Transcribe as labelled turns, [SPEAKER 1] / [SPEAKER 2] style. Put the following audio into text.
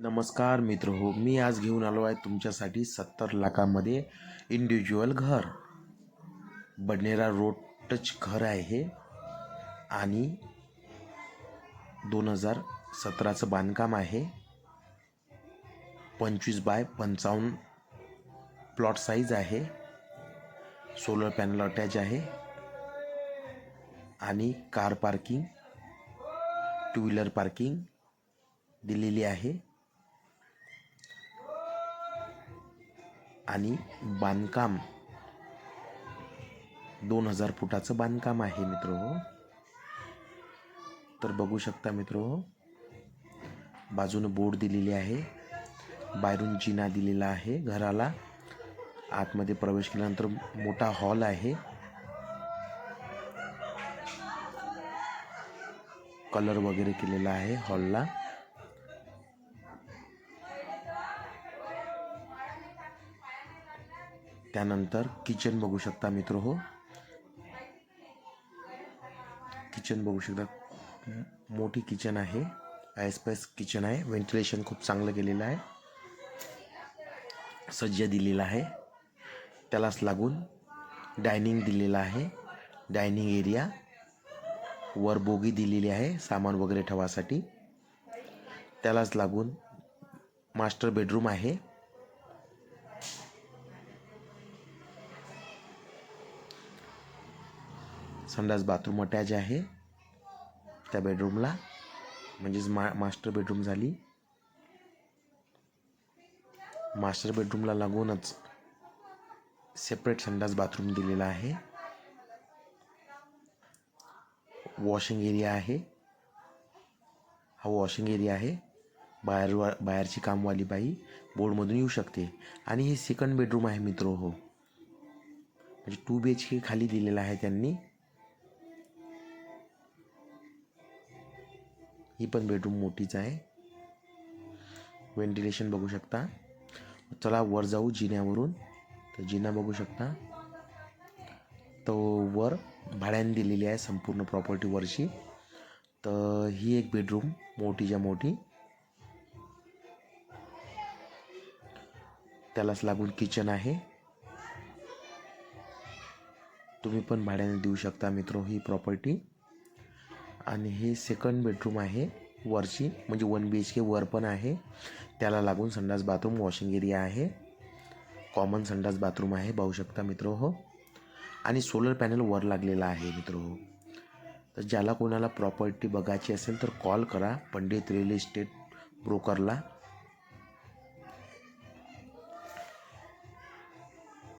[SPEAKER 1] नमस्कार मित्र हो मी आज घेऊन आलो आहे तुमच्यासाठी सत्तर लाखामध्ये इंडिव्हिज्युअल घर. बडनेरा रोड टच घर आहे हे आणि दोन हजार सतराचं बांधकाम आहे. पंचवीस बाय पंचावन्न प्लॉट साईज आहे. सोलर पॅनल अटॅच आहे. आणि car parking two wheeler parking दिलेली आहे. आणि बांधकाम. दोन हजार फुटाचं बांधकाम आहे मित्र हो. तर बघू शकता मित्र हो. बाजूनं बोर्ड दिलेली आहे. बाहेरून जिना दिलेला आहे घराला. आतमध्ये प्रवेश केल्यानंतर मोठा हॉल आहे. कलर वगैरे केलेला आहे हॉलला. त्यानंतर किचन बघू शकता मित्र हो. किचन बघू शकता. मोठी किचन आहे. आयस्पेस किचन आहे. व्हेंटिलेशन खूप चांगलं केलेलं आहे. सज्ज दिलेला आहे. त्यालाच लागून डायनिंग दिलेलं आहे. डायनिंग एरिया वर बोगी दिलेली आहे. सामान वगैरे ठेवासाठी. त्यालाच लागून मास्टर बेडरूम आहे. संडास बाथरूम अटॅच आहे. त्या बेडरूमला म्हणजेच मा मास्टर बेडरूम झाली. मास्टर बेडरूमला लागूनच सेपरेट संडास बाथरूम दिलेला आहे. वॉशिंग एरिया आहे. हा वॉशिंग एरिया आहे. बाहेर बाहेरची कामवाली बाई बोर्डमधून येऊ शकते. आणि हे सेकंड बेडरूम आहे मित्र हो. म्हणजे टू बी एच के खाली दिलेला आहे त्यांनी. ही पण बेडरूम मोठीच आहे. व्हेंटिलेशन बघू शकता. चला वर जाऊ जिन्यावरून. तर जिना बघू शकता. तो वर भाड्याने दिलेली आहे संपूर्ण प्रॉपर्टी वरची. तर ही एक बेडरूम मोठीच्या मोठी. त्यालाच लागून किचन आहे. तुम्ही पण भाड्याने देऊ शकता मित्र ही प्रॉपर्टी आणि हे सेकंड बेडरूम आहे. वरची म्हणजे वन बी एच के वर पण आहे. त्याला लागून संडास बाथरूम वॉशिंग एरिया आहे. कॉमन संडास बाथरूम आहे पाहू शकता मित्र हो. आणि सोलर पॅनल वर लागलेला आहे मित्र हो. तर ज्याला कोणाला प्रॉपर्टी बघायची असेल तर कॉल करा. Pandit real estate ब्रोकरला